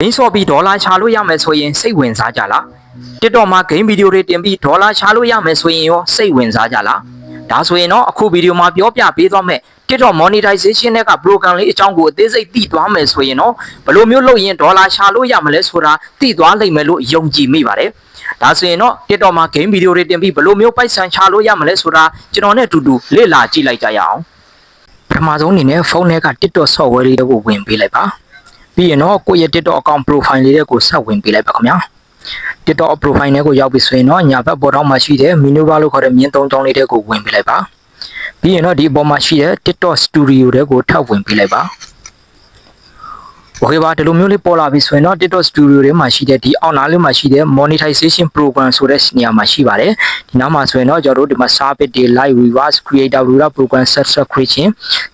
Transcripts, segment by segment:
ဂိမ်းဆော့ပြီးဒေါ်လာချလို့ရမယ်ဆိုရင်စိတ်ဝင်စားကြလား TikTok မှာဂိမ်းဗီဒီယိုတွေတင်ပြီးဒေါ်လာချလို့ရမယ်ဆိုရင်ရောစိတ်ဝင်စားကြလားဒါဆိုရင်တော့အခုဗီဒီယိုမှာပြောပြပေးသွားမယ် TikTok monetization နဲ့က program လေးအကြောင်းကိုအသေးစိတ်သိသွားမယ်ဆိုရင်တော့ဘယ်လိုမျိုးလုပ်ရင်ဒေါ်လာချလို့ရမလဲဆိုတာသိသွားလိမ့်မယ်လို့ယုံကြည်မိပါတယ်ဒါဆိုရင်တော့ TikTok မှာ game video တွေတင်ပြီးဘယ်လိုမျိုးပိုက်ဆံချလို့ရမလဲဆိုတာကျွန်တော်နဲ့အတူတူလေ့လာကြည့်လိုက်ကြရအောင်ပထမဆုံးအနေနဲ့ဖုန်းထဲက TikTok software လေးတွေကိုဝင်ပေးလိုက်ပါ ပြီးရင်တော့ကိုယ့်ရဲ့ TikTok account profile လေးတွေကိုဆက်ဝင်ပေးလိုက်ပါခင်ဗျာ TikTok profile နဲ့ကိုရောက်ပြီဆိုရင်တော့ညာဘက်ပေါ်တော့မှာရှိတဲ့ menu bar လို့ခေါ်တဲ့မြင်းသုံးချောင်းလေးတွေကိုဝင်ပေးလိုက်ပါပြီးရင်တော့ဒီအပေါ်မှာရှိတဲ့ TikTok studio တွေကိုထပ်ဝင်ပေးလိုက်ပါ โอเคပါဒီလိုမျိုးလေးပေါ်လာပြီဆိုရင်တော့ TikTok Studio တွေမှာရှိတဲ့ဒီအောက်နားလေးမှာရှိတဲ့ monetization program ဆိုတဲ့နေရာမှာရှိပါတယ်ဒီနားမှာဆိုရင်တော့ကျွန်တော်တို့ဒီမှာ service တွေ live rewards creator ruler program subscription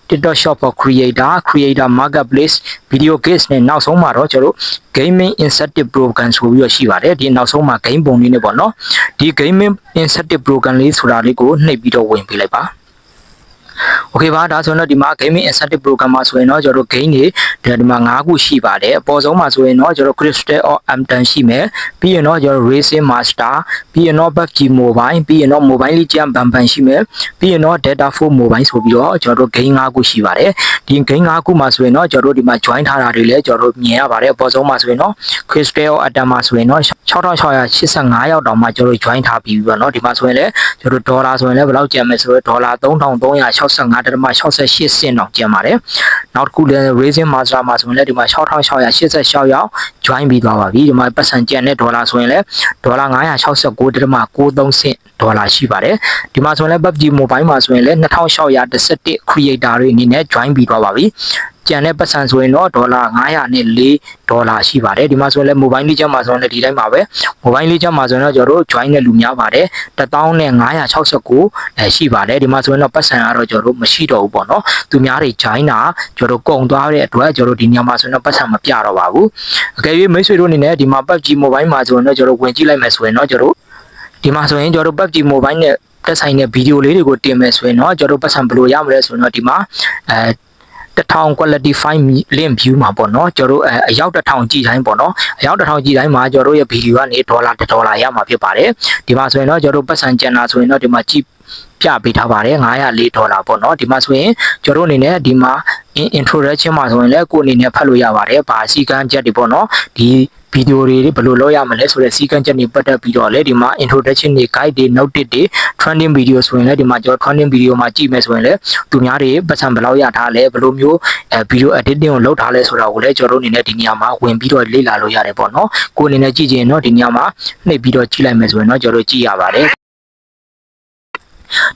TikTok shop for creator creator marketplace video games နဲ့နောက်ဆုံးမှာတော့ကျွန်တော်တို့ gaming incentive program ဆိုပြီးတော့ရှိပါတယ်ဒီနောက်ဆုံးမှာ game ပုံလေးနဲ့ပေါ့နော်ဒီ gaming incentive program လေးဆိုတာလေးကိုနှိပ်ပြီးတော့ဝင်ပေးလိုက်ပါ okay ပါဒါဆိုတော့ဒီမှာ gaming incentive program မှာဆိုရင်တော့ကျွန်တော်တို့ gain တွေဒီမှာ5ခုရှိပါတယ်အပေါ်ဆုံးမှာဆိုရင်တော့ကျွန်တော် crystal or amton ရှိမယ်ပြီးရင်တော့ကျွန်တော် racing master ပြီးရင်တော့ pubg mobile ပြီးရင်တော့ mobile legend ban ban ရှိမယ်ပြီးရင်တော့ data 4 mobile ဆိုပြီးတော့ကျွန်တော်တို့ gain 5ခုရှိပါတယ်ဒီ gain 5ခုမှာဆိုရင်တော့ကျွန်တော်တို့ဒီမှာ join ထားတာတွေလည်းကျွန်တော်တို့မြင်ရပါတယ်အပေါ်ဆုံးမှာဆိုရင်တော့ crystal or atom မှာဆိုရင်တော့6685ရောက်တောင်မှကျွန်တော်တို့ join ထားပြီးပြီပေါ့နော်ဒီမှာဆိုရင်လည်းကျွန်တော်တို့ဒေါ်လာဆိုရင်လည်းဘယ်လောက်ကျန်မလဲဆိုတော့ဒေါ်လာ3365 3365.88စင်တော့ကျန်ပါတယ်နောက်တစ်ခုလည်း raising master မှာဆိုရင်လည်းဒီမှာ6686ရောက် join ပြီးသွားပါပြီဒီမှာပတ်စံကျန်တဲ့ဒေါ်လာဆိုရင်လည်းဒေါ်လာ969.93စင်ဒေါ်လာရှိပါတယ်ဒီမှာဆိုရင်လည်း PUBG mobile မှာဆိုရင်လည်း2611 creator တွေအနေနဲ့ join ပြီးသွားပါပြီ ကျန်တဲ့ပတ်စံဆိုရင်တော့ဒေါ်လာ904ဒေါ်လာရှိပါတယ်ဒီမှာဆိုရင်လည်း mobile legend မှာဆိုရင်လည်းဒီတိုင်းပါပဲ mobile legend မှာဆိုရင်တော့ကျွန်တော်တို့ join တဲ့လူများပါတယ်10569အဲရှိပါတယ်ဒီမှာဆိုရင်တော့ပတ်စံကတော့ကျွန်တော်တို့မရှိတော့ဘူးပေါ့နော်သူများတွေ join တာကျွန်တော်တို့ကုန်သွားတဲ့အတွက်ကျွန်တော်တို့ဒီညမှာဆိုရင်တော့ပတ်စံမပြတော့ပါဘူးအကယ်၍မိတ်ဆွေတို့အနေနဲ့ဒီမှာ PUBG mobile မှာဆိုရင်တော့ကျွန်တော်တို့ဝင်ကြည့်လိုက်မယ်ဆိုရင်တော့ကျွန်တော်တို့ဒီမှာဆိုရင်ကျွန်တော်တို့ PUBG mobile နဲ့တက်ဆိုင်တဲ့ဗီဒီယိုလေးတွေကိုတင်မယ်ဆိုရင်တော့ကျွန်တော်တို့ပတ်စံဘယ်လိုရမလဲဆိုရင်တော့ဒီမှာအဲ 1000 quality file link view မှာပေါ့နော်ကျွန်တော်တို့အရောက်1000ကြည့်တိုင်းပေါ့နော်အရောက်1000ကြည့်တိုင်းမှာကျွန်တော်တို့ရဲ့ဗီဒီယိုကနေဒေါ်လာ1ဒေါ်လာရမှာဖြစ်ပါတယ်ဒီမှာဆိုရင်တော့ကျွန်တော်တို့ပတ်စံကျန်တာဆိုရင်တော့ဒီမှာကြည့် ပြပေးထားပါတယ်904ဒေါ်လာပေါ့နော်ဒီမှာဆိုရင်ကျွန်တော်တို့အနေနဲ့ဒီမှာ introduction မှာဆိုရင်လည်းကိုယ်အနေနဲ့ဖတ်လို့ရပါတယ်ဗာစီကန်းချက်တွေပေါ့နော်ဒီဗီဒီယိုတွေဘယ်လိုလုပ်ရမလဲဆိုတဲ့စီကန်းချက်တွေပတ်သက်ပြီးတော့လေဒီမှာ introduction တွေ guide တွေ note တွေ trending video ဆိုရင်လည်းဒီမှာကျွန်တော် trending video မှာကြည့်မယ်ဆိုရင်လည်းသူများတွေပတ်စံဘယ်လောက်ရထားလဲဘယ်လိုမျိုးအဲ video editing ကိုလုပ်ထားလဲဆိုတာကိုလည်းကျွန်တော်တို့အနေနဲ့ဒီနေရာမှာဝင်ပြီးတော့လေ့လာလို့ရတယ်ပေါ့နော်ကိုယ်အနေနဲ့ကြည့်ချင်တော့ဒီနေရာမှာနှိပ်ပြီးတော့ကြည့်လိုက်မယ်ဆိုရင်တော့ကျွန်တော်တို့ကြည့်ရပါတယ်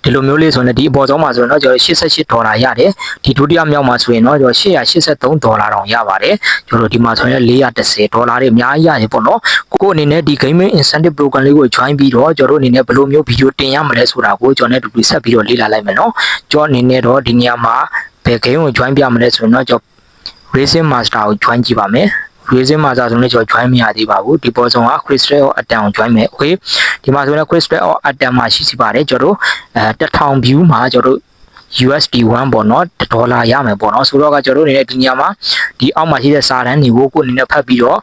ဒီလိုမျိုးလေးဆိုရင်ဒီအပေါ်ဆုံးမှာဆိုရင်တော့ကျွန်တော်88ဒေါ်လာရတယ်ဒီဒုတိယမြောက်မှာဆိုရင်တော့ကျွန်တော်883ဒေါ်လာတောင်ရပါတယ်ကျွန်တော်ဒီမှာဆိုရင်410ဒေါ်လာတွေအများကြီးရတယ်ပေါ့နော်ကိုကိုအနေနဲ့ဒီ gaming incentive program လေးကို join ပြီးတော့ကျွန်တော်တို့အနေနဲ့ဘယ်လိုမျိုးဗီဒီယိုတင်ရမလဲဆိုတာကိုကျွန်တော်နဲ့တူတူဆက်ပြီးတော့လေ့လာလိုက်မယ်နော်ကျွန်တော်အနေနဲ့တော့ဒီနေရာမှာဘယ် game ကို join ပြမလဲဆိုရင်တော့ကျွန်တော် racing master ကို join ကြည့်ပါမယ် raising master ဆိုရင်ကျွန်တော် join မရသေးပါဘူးဒီပေါ်ဆုံးက crystal or atom ကို join မယ် okay ဒီမှာဆိုရင် crystal or atom မှာရှိစီပါတယ်ကျွန်တော်တို့အဲ1000 view မှာကျွန်တော်တို့ USD 1ပေါ့နော်ဒေါ်လာရမယ်ပေါ့နော်ဆိုတော့ကကျွန်တော်တို့အနေနဲ့ဒီညမှာဒီအောက်မှာရှိတဲ့စာတန်းတွေကိုကိုအနေနဲ့ဖတ်ပြီးတော့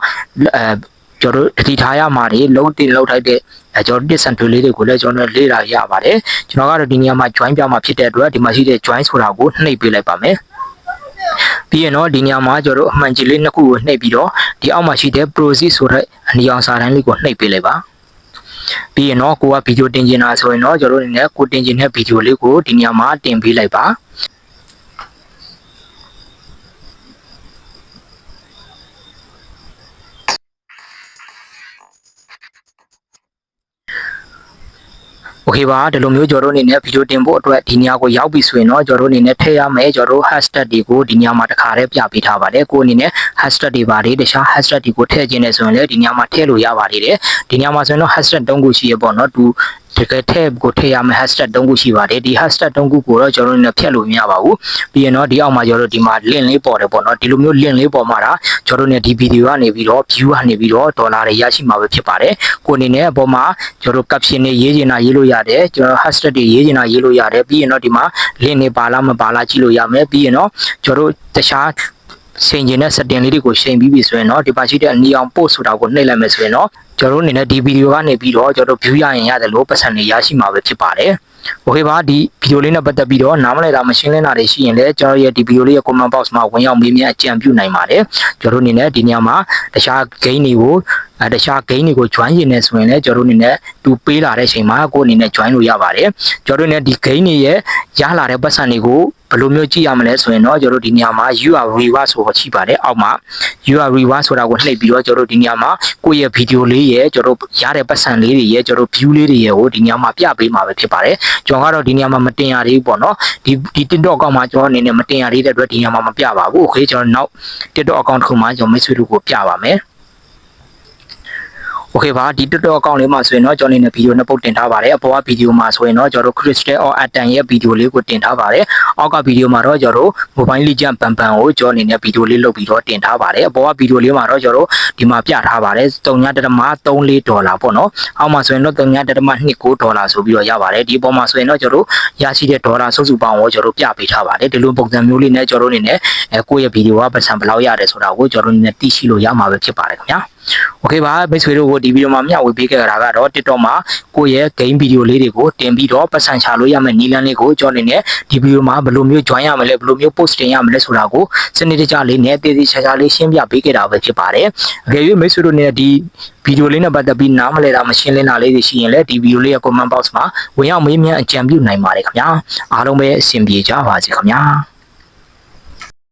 အဲကျွန်တော်တို့တတိထားရမှာတွေလုံးတင်လောက်ထိုက်တဲ့အဲကျွန်တော် distance လေးတွေကိုလည်းကျွန်တော်လေ့လာရပါတယ်ကျွန်တော်ကတော့ဒီညမှာ join ပြမှာဖြစ်တဲ့အတွက်ဒီမှာရှိတဲ့ join ဆိုတာကိုနှိပ်ပေးလိုက်ပါမယ်ပြီးရင်တော့ဒီညမှာကျွန်တော်တို့အမှန်ကြီးလေးနှစ်ခုကိုနှိပ်ပြီးတော့ဒီအောက်မှာရှိတဲ့ proceed ဆိုတဲ့အနီအောင်စာတန်းလေးကိုနှိပ်ပေးလိုက်ပါ ပြီးရင်တော့ကိုကဗီဒီယိုတင်ကျင်တာဆိုရင်တော့ကျွန်တော်တို့အနေနဲ့ကိုတင်ကျင်တဲ့ဗီဒီယိုလေးကိုဒီညမှာတင်ပေးလိုက်ပါ โอเคပါဒီလိုမျိုးကျွန်တော်တို့အနေနဲ့ဗီဒီယိုတင်ဖို့အတွက်ဒီညကိုရောက်ပြီဆိုရင်တော့ကျွန်တော်တို့အနေနဲ့ထည့်ရမယ်ကျွန်တော်တို့ hashtag တွေကိုဒီညမှာတစ်ခါတည်းပြပေးထားပါတယ်ကိုအနေနဲ့ hashtag တွေပါတယ်တခြား hashtag တွေကိုထည့်ခြင်းနဲ့ဆိုရင်လည်းဒီညမှာထည့်လို့ရပါသေးတယ်ဒီညမှာဆိုရင်တော့ hashtag 3ခုရှိရပေါ့နော်သူ တကယ်ထည့်ကိုထည့်ရမယ် hashtag 3ခုရှိပါတယ်ဒီ hashtag 3ခုကိုတော့ကျွန်တော်တို့နဲ့ဖြတ်လို့မရပါဘူးပြီးရင်တော့ဒီအောက်မှာကျွန်တော်တို့ဒီမှာ link လေးပေါ်တယ်ပေါ့နော်ဒီလိုမျိုး link လေးပေါ်မှာဒါကျွန်တော်တို့နဲ့ဒီဗီဒီယိုကနေပြီးတော့ view ကနေပြီးတော့ဒေါ်လာတွေရရှိမှာပဲဖြစ်ပါတယ်ကိုအနေနဲ့အပေါ်မှာကျွန်တော်တို့ caption တွေရေးချင်တာရေးလို့ရတယ်ကျွန်တော် hashtag တွေရေးချင်တာရေးလို့ရတယ်ပြီးရင်တော့ဒီမှာ link တွေပါလားမပါလားကြည့်လို့ရမယ်ပြီးရင်တော့ကျွန်တော်တို့တခြား ချိန်ကျင်တဲ့ setting လေးတွေကိုချိန်ပြီးပြီဆိုရင်တော့ဒီပါရှိတဲ့အနီအောင် post ဆိုတာကိုနှိပ်လိုက်မယ်ဆိုရင်တော့ကျွန်တော်တို့အနေနဲ့ဒီဗီဒီယိုကနေပြီးတော့ကျွန်တော်တို့ view ရရင်ရတယ်လို့ပတ်စံတွေရရှိမှာပဲဖြစ်ပါတယ်။ Okay ပါဒီဗီဒီယိုလေးနဲ့ပတ်သက်ပြီးတော့နားမလည်တာမရှင်းလင်းတာတွေရှိရင်လည်းကျွန်တော်ရဲ့ဒီဗီဒီယိုလေးရဲ့ comment box မှာဝင်ရောက်မေးမြန်းအကြံပြုနိုင်ပါတယ်။ကျွန်တော်တို့အနေနဲ့ဒီနေရာမှာတခြား gain တွေကိုအဲတခြား gain တွေကို join ရင်လည်းဆိုရင်လည်းကျွန်တော်တို့အနေနဲ့သူပေးလာတဲ့အချိန်မှာကိုယ်အနေနဲ့ join လို့ရပါတယ်။ကျွန်တော်တို့အနေနဲ့ဒီ gain တွေရဲ့ရလာတဲ့ပတ်စံတွေကို ဘယ်လိုမျိုးကြည့်ရမလဲဆိုရင်တော့ကျွန်တော်တို့ဒီနေရာမှာ UR reward ဆိုတာရှိပါတယ်အောက်မှာ UR reward ဆိုတာကိုနှိပ်ပြီးတော့ကျွန်တော်တို့ဒီနေရာမှာကိုယ့်ရဲ့ဗီဒီယိုလေးရဲ့ကျွန်တော်တို့ရတဲ့ပတ်စံလေးတွေရဲ့ကျွန်တော်တို့ view လေးတွေရဲ့ကိုဒီနေရာမှာပြပေးမှာပဲဖြစ်ပါတယ်ကျွန်တော်ကတော့ဒီနေရာမှာမတင်ရသေးဘူးပေါ့နော်ဒီဒီ TikTok အကောင့်မှာကျွန်တော်အနေနဲ့မတင်ရသေးတဲ့အတွက်ဒီနေရာမှာမပြပါဘူး okay ကျွန်တော်နောက် TikTok အကောင့်တစ်ခုမှာကျွန်တော်မိတ်ဆွေတို့ကိုပြပါမယ် โอเคပါဒီ TikTok အကောင့်လေးမှာဆိုရင်တော့ကျွန်တော်အနေနဲ့ဗီဒီယိုနှစ်ပုတ်တင်ထားပါတယ်အပေါ်ကဗီဒီယိုမှာဆိုရင်တော့ကျွန်တော်တို့ Crystal or Atan ရဲ့ဗီဒီယိုလေးကိုတင်ထားပါတယ်အောက်ကဗီဒီယိုမှာတော့ကျွန်တော်တို့ Mobile Legend ပန်ပန်ကိုကျွန်တော်အနေနဲ့ဗီဒီယိုလေးလုပ်ပြီးတော့တင်ထားပါတယ်အပေါ်ကဗီဒီယိုလေးမှာတော့ကျွန်တော်တို့ ဒီမှာပြထားပါတယ်3.34ဒေါ်လာပေါ့နော်အောက်မှာဆိုရင်တော့3.29ဒေါ်လာဆိုပြီးတော့ရပါတယ်ဒီအပေါ်မှာဆိုရင်တော့ကျွန်တော်တို့ရရှိတဲ့ဒေါ်လာစုစုပေါင်းကိုကျွန်တော်တို့ပြပေးထားပါတယ်ဒီလိုပုံစံမျိုးလေးနဲ့ကျွန်တော်တို့အနေနဲ့ကိုယ့်ရဲ့ဗီဒီယိုကပတ်စံဘယ်လောက်ရတယ်ဆိုတာကိုကျွန်တော်တို့အနေနဲ့သိရှိလို့ရမှာပဲဖြစ်ပါတယ်ခင်ဗျာ Okay ပါမိတ်ဆွေတို့ကိုဒီဗီဒီယိုမှာမျှဝေပေးခဲ့တာကတော့ TikTok မှာကိုယ့်ရဲ့ game ဗီဒီယိုလေးတွေကိုတင်ပြီးတော့ပတ်စံချလို့ရမယ့်နည်းလမ်းလေးကိုကျွန်တော်အနေနဲ့ဒီဗီဒီယိုမှာဘယ်လိုမျိုး join ရမလဲဘယ်လိုမျိုး post တင်ရမလဲဆိုတာကိုစနစ်တကျလေးနဲ့သေသေးချာချာလေးရှင်းပြပေးခဲ့တာပဲဖြစ်ပါတယ်အကယ်၍မိတ်ဆွေတို့အနေနဲ့ဒီဗီဒီယိုလေးနဲ့ပတ်သက်ပြီးနားမလည်တာမရှင်းလင်းတာလေးတွေရှိရင်လည်းဒီဗီဒီယိုလေးရဲ့ comment box မှာဝင်ရောက်မေးမြန်းအကြံပြုနိုင်ပါတယ်ခင်ဗျာအားလုံးပဲအဆင်ပြေကြပါစေခင်ဗျာ